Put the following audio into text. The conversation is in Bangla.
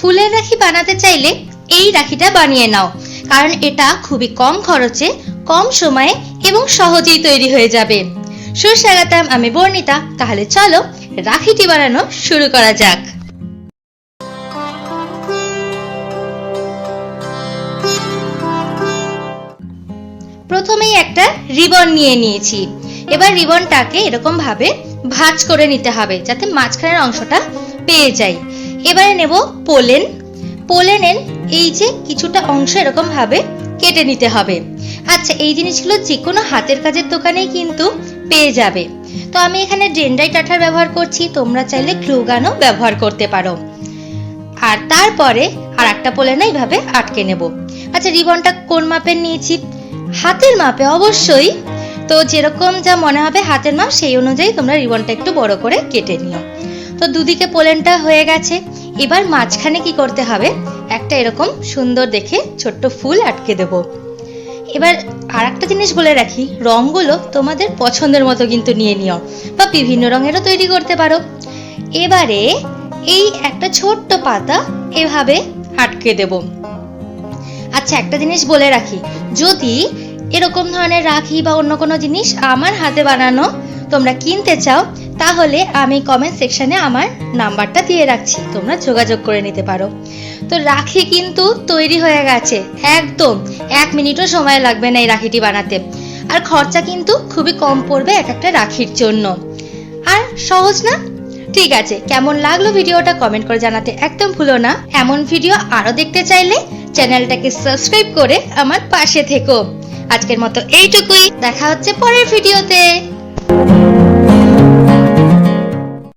ফুলের রাখি বানাতে চাইলে এই রাখিটা বানিয়ে নাও। কারণ এটা খুবই কম খরচে, কম সময়ে এবং সহজেই তৈরি হয়ে যাবে। সুস্বাগতম, আমি বর্ণিতা। তাহলে চলো রাখিটি বানানো শুরু করা যাক। প্রথমেই একটা রিবন নিয়ে নিয়েছি। এবার রিবনটাকে এরকম ভাবে ভাঁজ করে নিতে হবে, যাতে মাঝখানের অংশটা পেয়ে যাই এবারে নেব পোলেন। পোলেনের এই যে কিছুটা অংশ এরকম ভাবে কেটে নিতে হবে। আচ্ছা এই জিনিসগুলো যে কোনো হাতের কাজের দোকানেই কিন্তু পেয়ে যাবে। তো আমি এখানে ডেন্ডাই টাঠার ব্যবহার করছি, তোমরা চাইলে গ্লুগানও ব্যবহার করতে পারো। আর তারপরে আর একটা পোলেনা এইভাবে আটকে নেব। আচ্ছা রিবনটা কোন মাপের নিয়েছি? হাতের মাপে, অবশ্যই। তো যেরকম যা মনে হবে হাতের মাপ, সেই অনুযায়ী তোমরা রিবনটা একটু বড় করে কেটে নিও। তো দুদিকে পোলেনটা হয়ে গেছে। এবার মাঝখানে কি করতে হবে? একটা এরকম সুন্দর দেখে ছোট্ট ফুল আটকে দেব। এবার আর একটা জিনিস বলে রাখি, রঙগুলো তোমাদের পছন্দের মতো কিন্তু নিয়ে নিও বা বিভিন্ন রঙেরও তৈরি করতে পারো। এবারে এই একটা ছোট্ট পাতা এভাবে আটকে দেব। আচ্ছা একটা জিনিস বলে রাখি, যদি এরকম ধরনের রাখি বা অন্য কোনো জিনিস আমার হাতে বানানো তোমরা কিনতে চাও তাহলে আমি কমেন্ট সেকশনে আমার নাম্বারটা দিয়ে রাখছি, তোমরা যোগাযোগ করে নিতে পারো। তো রাখি কিন্তু তৈরি হয়ে গেছে, একদম এক মিনিটও সময় লাগবে না এই রাখিটি বানাতে। আর খরচা কিন্তু খুবই কম পড়বে এক একটা রাখির জন্য। আর সহজ না? ঠিক আছে, কেমন লাগল ভিডিওটা কমেন্ট করে জানাতে একদম ভুলো না। এমন ভিডিও আরও দেখতে চাইলে চ্যানেলটাকে সাবস্ক্রাইব করে আমার পাশে থেকো। আজকের মতো এইটুকুই, দেখা হচ্ছে পরের ভিডিওতে।